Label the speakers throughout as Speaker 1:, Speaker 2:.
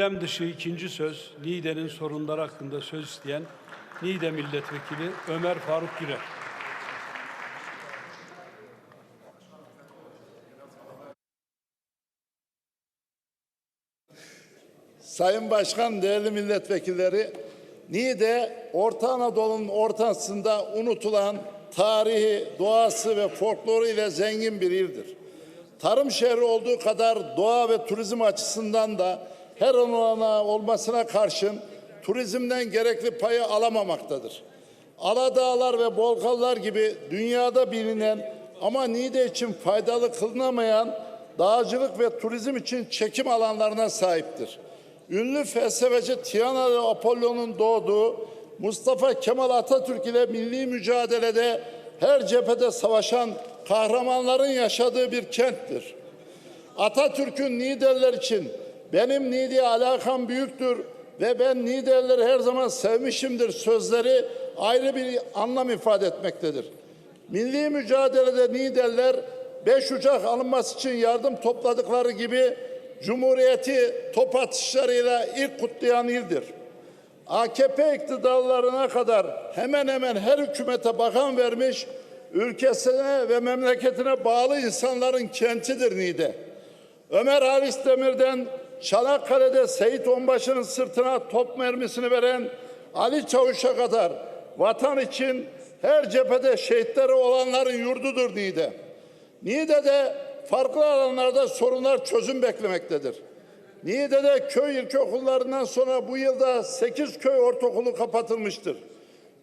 Speaker 1: Gündem dışı ikinci söz, Niğde'nin sorunları hakkında söz isteyen Niğde Milletvekili Ömer Faruk Güler.
Speaker 2: Sayın Başkan, değerli milletvekilleri, Niğde, Orta Anadolu'nun ortasında unutulan tarihi, doğası ve folkloru ile zengin bir ildir. Tarım şehri olduğu kadar doğa ve turizm açısından da her olanağı olmasına karşın turizmden gerekli payı alamamaktadır. Aladağlar ve Bolgallar gibi dünyada bilinen ama Niğde için faydalı kılınamayan dağcılık ve turizm için çekim alanlarına sahiptir. Ünlü felsefeci Tianalı Apollon'un doğduğu Mustafa Kemal Atatürk ile milli mücadelede her cephede savaşan kahramanların yaşadığı bir kenttir. Atatürk'ün Niğdeliler için benim Niğde'ye alakam büyüktür ve ben Niğdelileri her zaman sevmişimdir sözleri ayrı bir anlam ifade etmektedir. Milli mücadelede Niğdeliler beş uçak alınması için yardım topladıkları gibi Cumhuriyeti top atışlarıyla ilk kutlayan ildir. AKP iktidarlarına kadar hemen hemen her hükümete bakan vermiş, ülkesine ve memleketine bağlı insanların kentidir Niğde. Ömer Halis Demir'den Çanakkale'de Seyit Onbaşı'nın sırtına top mermisini veren Ali Çavuş'a kadar vatan için her cephede şehitleri olanların yurdudur Niğde. Niğde'de farklı alanlarda sorunlar çözüm beklemektedir. Niğde'de köy ilkokullarından sonra bu yılda 8 köy ortaokulu kapatılmıştır.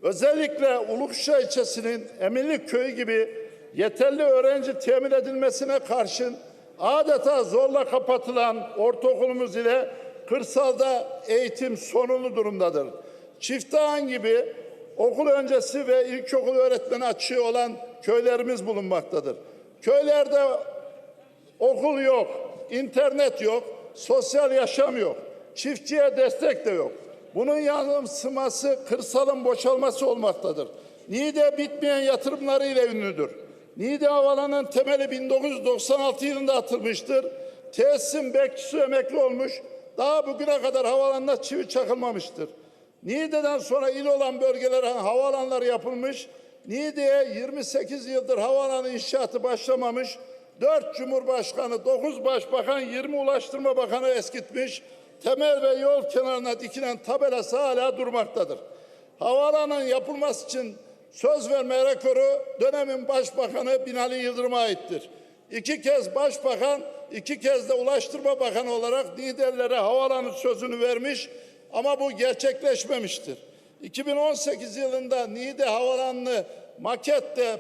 Speaker 2: Özellikle Ulukşa ilçesinin Eminlik köyü gibi yeterli öğrenci temin edilmesine karşın adeta zorla kapatılan ortaokulumuz ile kırsalda eğitim sorunlu durumdadır. Çiftağan gibi okul öncesi ve ilkokul öğretmeni açığı olan köylerimiz bulunmaktadır. Köylerde okul yok, internet yok, sosyal yaşam yok, çiftçiye destek de yok. Bunun yansıması kırsalın boşalması olmaktadır. Niğde bitmeyen yatırımlarıyla ünlüdür. Niğde Havalanı'nın temeli 1996 yılında atılmıştır. Tesisin bekçisi emekli olmuş. Daha bugüne kadar havalanına çivi çakılmamıştır. Niğde'den sonra il olan bölgelere havalanları yapılmış. Niğde'ye 28 yıldır havaalanı inşaatı başlamamış. 4 Cumhurbaşkanı, 9 Başbakan, 20 Ulaştırma Bakanı eskitmiş. Temel ve yol kenarına dikilen tabelası hala durmaktadır. Havaalanının yapılması için söz verme rekoru dönemin Başbakanı Binali Yıldırım'a aittir. İki kez Başbakan, iki kez de Ulaştırma Bakanı olarak Niğdelilere havaalanı sözünü vermiş ama bu gerçekleşmemiştir. 2018 yılında Niğde Havaalanı'nı makette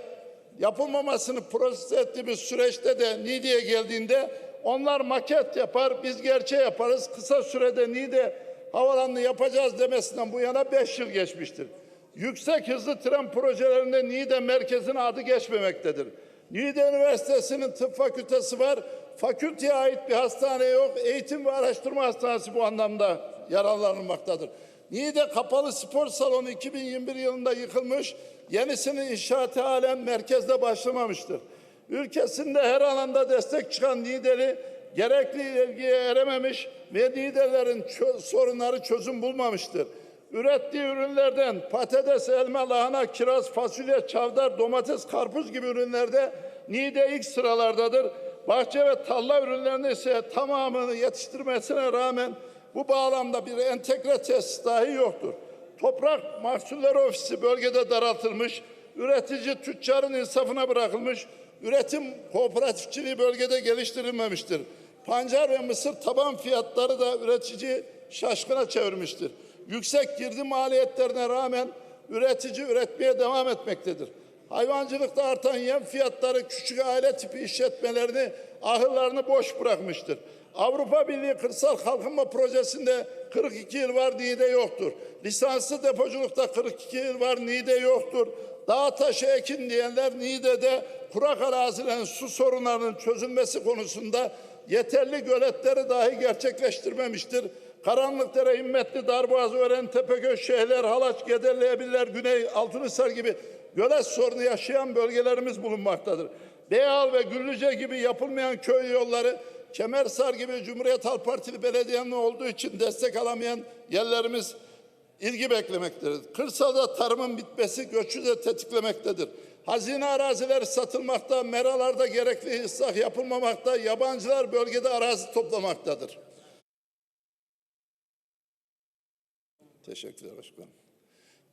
Speaker 2: yapılmamasını proses ettiğimiz süreçte de Niğde'ye geldiğinde onlar maket yapar, biz gerçeği yaparız. Kısa sürede Niğde havalanını yapacağız demesinden bu yana beş yıl geçmiştir. Yüksek hızlı tren projelerinde Niğde merkezin adı geçmemektedir. Niğde Üniversitesi'nin tıp fakültesi var. Fakülteye ait bir hastane yok. Eğitim ve araştırma hastanesi bu anlamda yararlanılmaktadır. Niğde Kapalı Spor Salonu 2021 yılında yıkılmış. Yenisinin inşaatı halen merkezde başlamamıştır. Ülkesinde her alanda destek çıkan Niğdeli gerekli ilgiye erememiş ve Niğdelerin sorunları çözüm bulmamıştır. Ürettiği ürünlerden patates, elma, lahana, kiraz, fasulye, çavdar, domates, karpuz gibi ürünlerde Niğde ilk sıralardadır. Bahçe ve tarla ürünlerinde ise tamamını yetiştirmesine rağmen bu bağlamda bir entegre tesis dahi yoktur. Toprak Mahsulleri Ofisi bölgede daraltılmış, üretici tüccarın insafına bırakılmış, üretim kooperatifçiliği bölgede geliştirilmemiştir. Pancar ve mısır taban fiyatları da üretici şaşkına çevirmiştir. Yüksek girdi maliyetlerine rağmen üretici üretmeye devam etmektedir. Hayvancılıkta artan yem fiyatları küçük aile tipi işletmelerini ahırlarını boş bırakmıştır. Avrupa Birliği Kırsal Kalkınma Projesi'nde 42 yıl var Niğde yoktur. Lisanslı depoculukta 42 yıl var Niğde yoktur. Dağ taşı ekin diyenler Niğde'de kurak arazilerin su sorunlarının çözülmesi konusunda yeterli göletleri dahi gerçekleştirmemiştir. Karanlıkdere, Himmetli, Darboğaz, Ören, Tepeköy, Şehler, Halaç, Gederli, Ebiller, Güney, Altınhisar gibi gölet sorunu yaşayan bölgelerimiz bulunmaktadır. Beyal ve Güllüce gibi yapılmayan köy yolları Kemersar gibi Cumhuriyet Halk Partili belediyenin olduğu için destek alamayan yerlerimiz ilgi beklemektedir. Kırsalda tarımın bitmesi göçü de tetiklemektedir. Hazine arazileri satılmakta, meralarda gerekli ıslah yapılmamakta, yabancılar bölgede arazi toplamaktadır. Teşekkürler başkanım.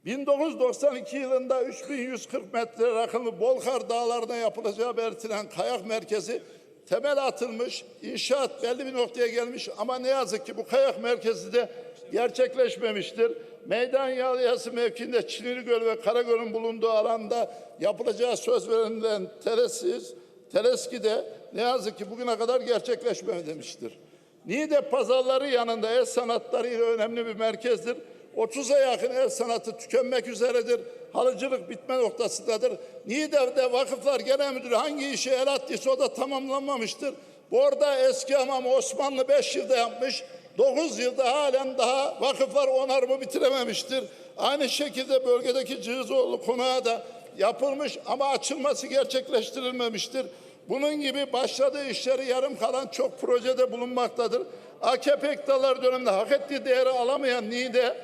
Speaker 2: 1992 yılında 3140 metre rakımlı Bolkar Dağları'na yapılacağı belirtilen kayak merkezi temel atılmış, inşaat belli bir noktaya gelmiş ama ne yazık ki bu kayak merkezi de gerçekleşmemiştir. Meydan Yalyası mevkiinde Çinili Göl ve Karagöl'ün bulunduğu alanda yapılacağı söz verilen Telesiz, Teleski de ne yazık ki bugüne kadar gerçekleşmemiştir. Niğde pazarları yanında el sanatları ile önemli bir merkezdir. 30'a yakın el sanatı tükenmek üzeredir. Halıcılık bitme noktasındadır. Niğde'de Vakıflar Genel Müdürü hangi işe el attıysa o da tamamlanmamıştır. Bu arada eski hamam Osmanlı 5 yılda yapmış. 9 yılda halen daha vakıflar onarımı bitirememiştir. Aynı şekilde bölgedeki Cığızoğlu konağı da yapılmış ama açılması gerçekleştirilmemiştir. Bunun gibi başladığı işleri yarım kalan çok projede bulunmaktadır. AKP iktidarları döneminde hak ettiği değeri alamayan Niğde